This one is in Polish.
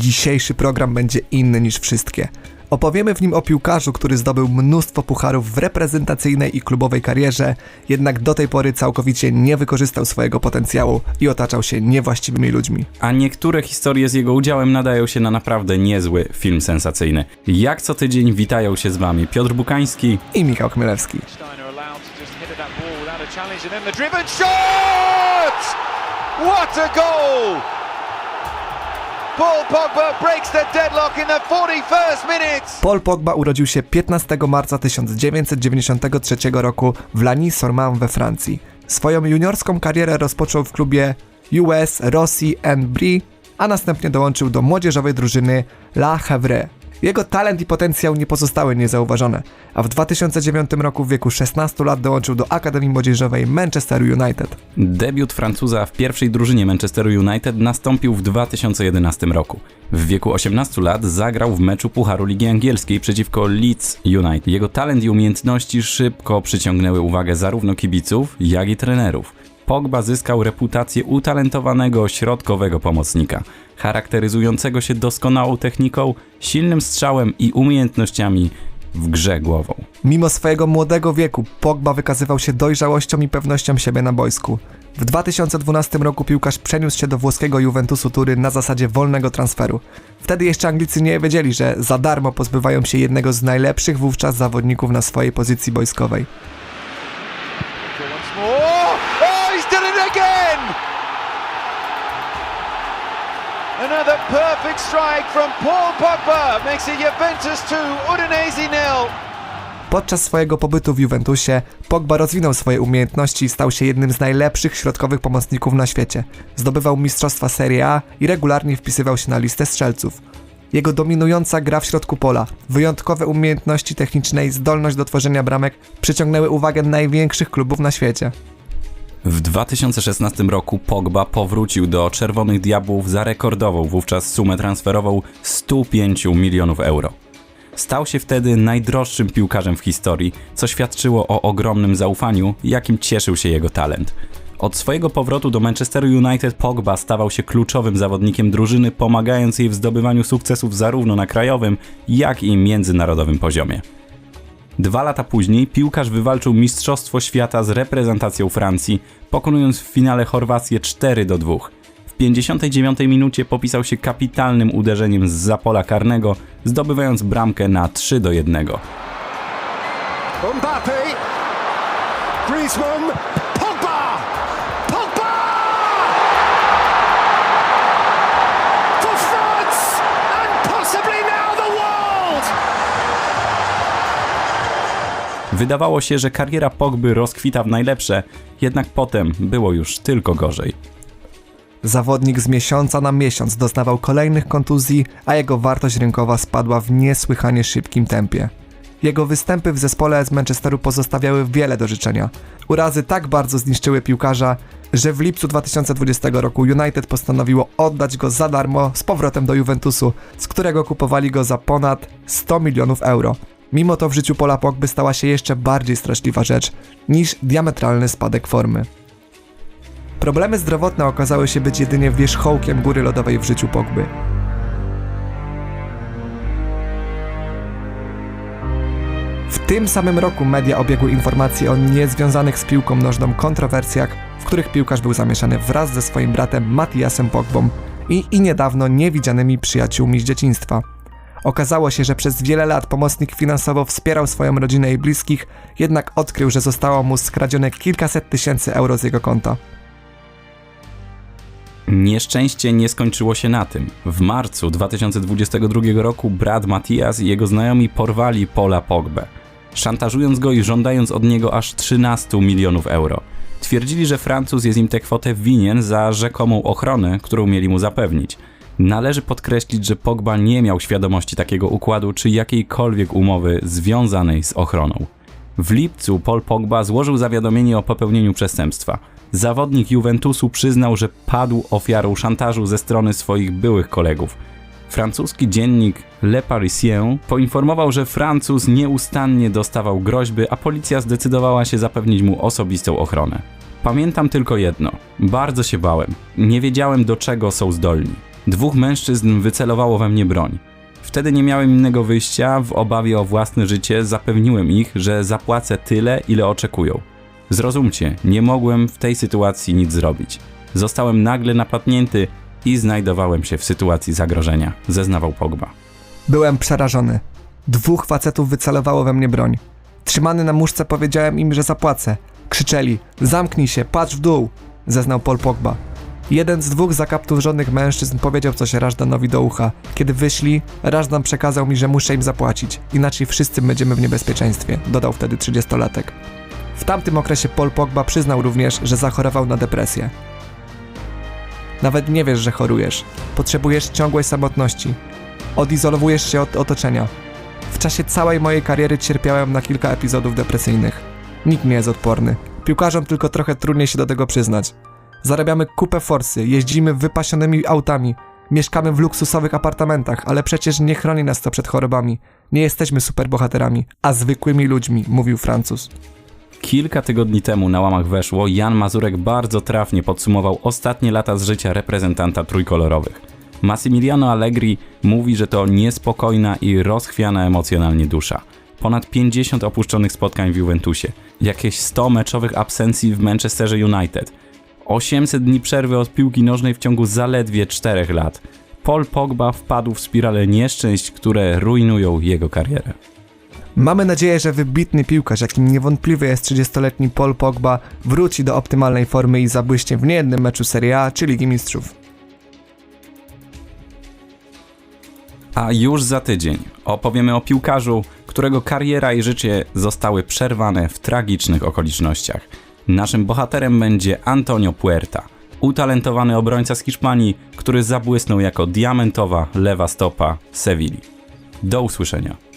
Dzisiejszy program będzie inny niż wszystkie. Opowiemy w nim o piłkarzu, który zdobył mnóstwo pucharów w reprezentacyjnej i klubowej karierze, jednak do tej pory całkowicie nie wykorzystał swojego potencjału i otaczał się niewłaściwymi ludźmi. A niektóre historie z jego udziałem nadają się na naprawdę niezły film sensacyjny. Jak co tydzień witają się z wami Piotr Bukański I Michał Chmielewski. What a goal! Paul Pogba breaks the deadlock in the 41st minute. Paul Pogba urodził się 15 marca 1993 roku w Lagny-sur-Marne we Francji. Swoją juniorską karierę rozpoczął w klubie US Rossi Brie, a następnie dołączył do młodzieżowej drużyny La Havre. Jego talent i potencjał nie pozostały niezauważone, a w 2009 roku w wieku 16 lat dołączył do Akademii Młodzieżowej Manchester United. Debiut Francuza w pierwszej drużynie Manchesteru United nastąpił w 2011 roku. W wieku 18 lat zagrał w meczu Pucharu Ligi Angielskiej przeciwko Leeds United. Jego talent i umiejętności szybko przyciągnęły uwagę zarówno kibiców, jak i trenerów. Pogba zyskał reputację utalentowanego środkowego pomocnika, charakteryzującego się doskonałą techniką, silnym strzałem i umiejętnościami w grze głową. Mimo swojego młodego wieku, Pogba wykazywał się dojrzałością i pewnością siebie na boisku. W 2012 roku piłkarz przeniósł się do włoskiego Juventusu Turyn na zasadzie wolnego transferu. Wtedy jeszcze Anglicy nie wiedzieli, że za darmo pozbywają się jednego z najlepszych wówczas zawodników na swojej pozycji boiskowej. Another perfect strike from Paul Pogba makes it Juventus 2, Udinese nil. Podczas swojego pobytu w Juventusie Pogba rozwinął swoje umiejętności i stał się jednym z najlepszych środkowych pomocników na świecie. Zdobywał mistrzostwa Serie A i regularnie wpisywał się na listę strzelców. Jego dominująca gra w środku pola, wyjątkowe umiejętności techniczne i zdolność do tworzenia bramek przyciągnęły uwagę największych klubów na świecie. W 2016 roku Pogba powrócił do Czerwonych Diabłów za rekordową wówczas sumę transferową 105 milionów euro. Stał się wtedy najdroższym piłkarzem w historii, co świadczyło o ogromnym zaufaniu, jakim cieszył się jego talent. Od swojego powrotu do Manchesteru United Pogba stawał się kluczowym zawodnikiem drużyny, pomagając jej w zdobywaniu sukcesów zarówno na krajowym, jak i międzynarodowym poziomie. Dwa lata później piłkarz wywalczył Mistrzostwo Świata z reprezentacją Francji, pokonując w finale Chorwację 4 do 2. W 59 minucie popisał się kapitalnym uderzeniem z zapola karnego, zdobywając bramkę na 3 do 1. Mbappe. Griezmann. Wydawało się, że kariera Pogby rozkwita w najlepsze, jednak potem było już tylko gorzej. Zawodnik z miesiąca na miesiąc doznawał kolejnych kontuzji, a jego wartość rynkowa spadła w niesłychanie szybkim tempie. Jego występy w zespole z Manchesteru pozostawiały wiele do życzenia. Urazy tak bardzo zniszczyły piłkarza, że w lipcu 2020 roku United postanowiło oddać go za darmo z powrotem do Juventusu, z którego kupowali go za ponad 100 milionów euro. Mimo to w życiu Pola Pogby stała się jeszcze bardziej straszliwa rzecz niż diametralny spadek formy. Problemy zdrowotne okazały się być jedynie wierzchołkiem góry lodowej w życiu Pogby. W tym samym roku media obiegły informacje o niezwiązanych z piłką nożną kontrowersjach, w których piłkarz był zamieszany wraz ze swoim bratem Matiasem Pogbą i, i niedawno niewidzianymi przyjaciółmi z dzieciństwa. Okazało się, że przez wiele lat pomocnik finansowo wspierał swoją rodzinę i bliskich, jednak odkrył, że zostało mu skradzione kilkaset tysięcy euro z jego konta. Nieszczęście nie skończyło się na tym. W marcu 2022 roku brat Matias i jego znajomi porwali Pola Pogbę, szantażując go i żądając od niego aż 13 milionów euro. Twierdzili, że Francuz jest im tę kwotę winien za rzekomą ochronę, którą mieli mu zapewnić. Należy podkreślić, że Pogba nie miał świadomości takiego układu czy jakiejkolwiek umowy związanej z ochroną. W lipcu Paul Pogba złożył zawiadomienie o popełnieniu przestępstwa. Zawodnik Juventusu przyznał, że padł ofiarą szantażu ze strony swoich byłych kolegów. Francuski dziennik Le Parisien poinformował, że Francuz nieustannie dostawał groźby, a policja zdecydowała się zapewnić mu osobistą ochronę. Pamiętam tylko jedno. Bardzo się bałem. Nie wiedziałem do czego są zdolni. Dwóch mężczyzn wycelowało we mnie broń. Wtedy nie miałem innego wyjścia, w obawie o własne życie zapewniłem ich, że zapłacę tyle, ile oczekują. Zrozumcie, nie mogłem w tej sytuacji nic zrobić. Zostałem nagle napadnięty i znajdowałem się w sytuacji zagrożenia, zeznawał Pogba. Byłem przerażony. Dwóch facetów wycelowało we mnie broń. Trzymany na muszce powiedziałem im, że zapłacę. Krzyczeli, zamknij się, patrz w dół, zeznał Paul Pogba. Jeden z dwóch zakapturzonych mężczyzn powiedział coś Rażdanowi do ucha. Kiedy wyszli, Rażdan przekazał mi, że muszę im zapłacić, inaczej wszyscy będziemy w niebezpieczeństwie, dodał wtedy 30-latek. W tamtym okresie Paul Pogba przyznał również, że zachorował na depresję. Nawet nie wiesz, że chorujesz. Potrzebujesz ciągłej samotności. Odizolowujesz się od otoczenia. W czasie całej mojej kariery cierpiałem na kilka epizodów depresyjnych. Nikt nie jest odporny. Piłkarzom tylko trochę trudniej się do tego przyznać. Zarabiamy kupę forsy, jeździmy wypasionymi autami, mieszkamy w luksusowych apartamentach, ale przecież nie chroni nas to przed chorobami. Nie jesteśmy superbohaterami, a zwykłymi ludźmi, mówił Francuz. Kilka tygodni temu na łamach weszło, Jan Mazurek bardzo trafnie podsumował ostatnie lata z życia reprezentanta trójkolorowych. Massimiliano Allegri mówi, że to niespokojna i rozchwiana emocjonalnie dusza. Ponad 50 opuszczonych spotkań w Juventusie, jakieś 100 meczowych absencji w Manchesterze United, 800 dni przerwy od piłki nożnej w ciągu zaledwie 4 lat. Paul Pogba wpadł w spiralę nieszczęść, które rujnują jego karierę. Mamy nadzieję, że wybitny piłkarz, jakim niewątpliwy jest 30-letni Paul Pogba, wróci do optymalnej formy i zabłyśnie w niejednym meczu Serie A czy Ligi Mistrzów. A już za tydzień opowiemy o piłkarzu, którego kariera i życie zostały przerwane w tragicznych okolicznościach. Naszym bohaterem będzie Antonio Puerta, utalentowany obrońca z Hiszpanii, który zabłysnął jako diamentowa lewa stopa Sewilli. Do usłyszenia.